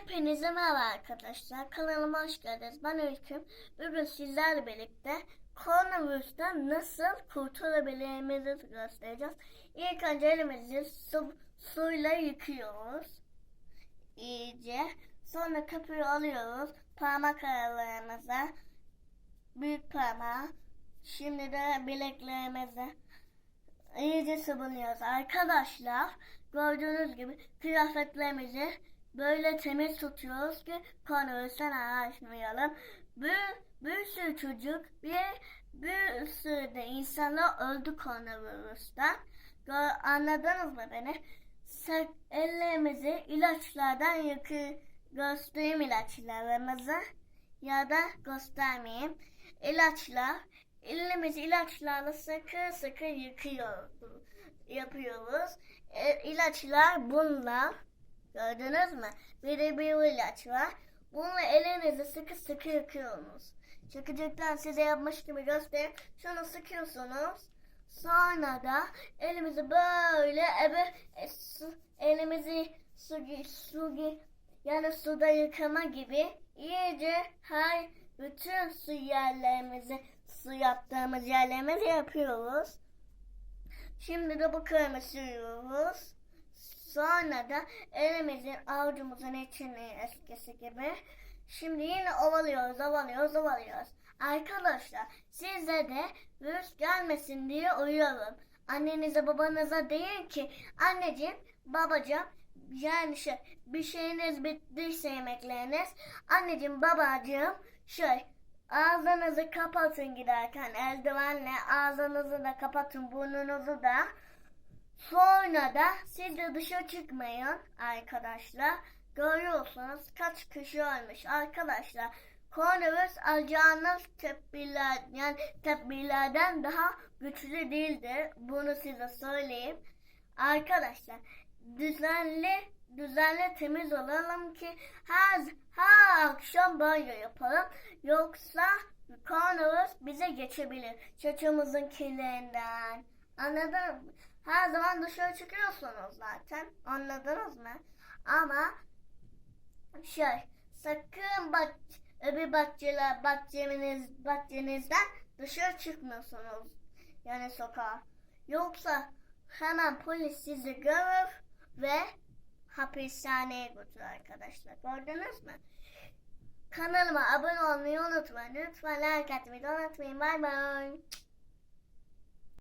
Hepinize merhaba arkadaşlar. Kanalıma hoş geldiniz. Ben Öyküm. Bugün sizlerle birlikte koronavirüsten nasıl kurtulabileceğimizi göstereceğiz. İlk önce elimizi su, suyla yıkıyoruz. İyice. Sonra köpüğü alıyoruz. Parmak aralarımıza. Büyük parmağı. Şimdi de bileklerimize iyice sabunluyoruz. Arkadaşlar gördüğünüz gibi kıyafetlerimizi böyle temiz tutuyoruz ki koronavirüsten araşmayalım. Bir, bir sürü çocuk bir, bir sürü de insanlar öldü koronavirüsten. Anladınız mı beni? Sak- ellerimizi ilaçlardan yıkı göstereyim ilaçlarımızı ya da göstermeyeyim. İlaçlar elimizi ilaçlarla sıkı sıkı yıkıyoruz. Yapıyoruz. E, ilaçlar bunlar. Gördünüz mü? Bir de bir ilaç var. Bununla elinizi sıkı sıkı yıkıyorsunuz. Çekecekten size yapmış gibi göstereyim. Şunu sıkıyorsunuz. Sonra da elimizi böyle ebe, e, su, elimizi su, su, yani suda yıkama gibi iyice her bütün su yerlerimizi su yaptığımız yerlerimizi yapıyoruz. Şimdi de bu kremi sürüyoruz. Sonra da elimizin avucumuzun içini eskisi gibi. Şimdi yine ovalıyoruz, ovalıyoruz, ovalıyoruz. Arkadaşlar size de virüs gelmesin diye uyuyorum. Annenize babanıza deyin ki anneciğim babacığım yani şey bir şeyiniz bittiyse yemekleriniz anneciğim babacığım şey ağzınızı kapatın giderken eldivenle ağzınızı da kapatın burnunuzu da Sonra da siz de dışarı çıkmayın arkadaşlar. Görüyorsunuz kaç kişi ölmüş arkadaşlar. Koronavirüs alacağınız tedbirler, yani tedbirlerden daha güçlü değildir. Bunu size söyleyeyim. Arkadaşlar düzenli düzenli temiz olalım ki her, her akşam banyo yapalım. Yoksa koronavirüs bize geçebilir. Saçımızın kirlerinden. Anladın mı? Her zaman dışarı çıkıyorsunuz zaten. Anladınız mı? Ama şey sakın bak öbür bahçeler bahçeniz bahçenizden dışarı çıkmıyorsunuz. Yani sokağa. Yoksa hemen polis sizi görür ve hapishaneye götürür arkadaşlar. Gördünüz mü? Kanalıma abone olmayı unutmayın. Lütfen like atmayı unutmayın. Bay bay.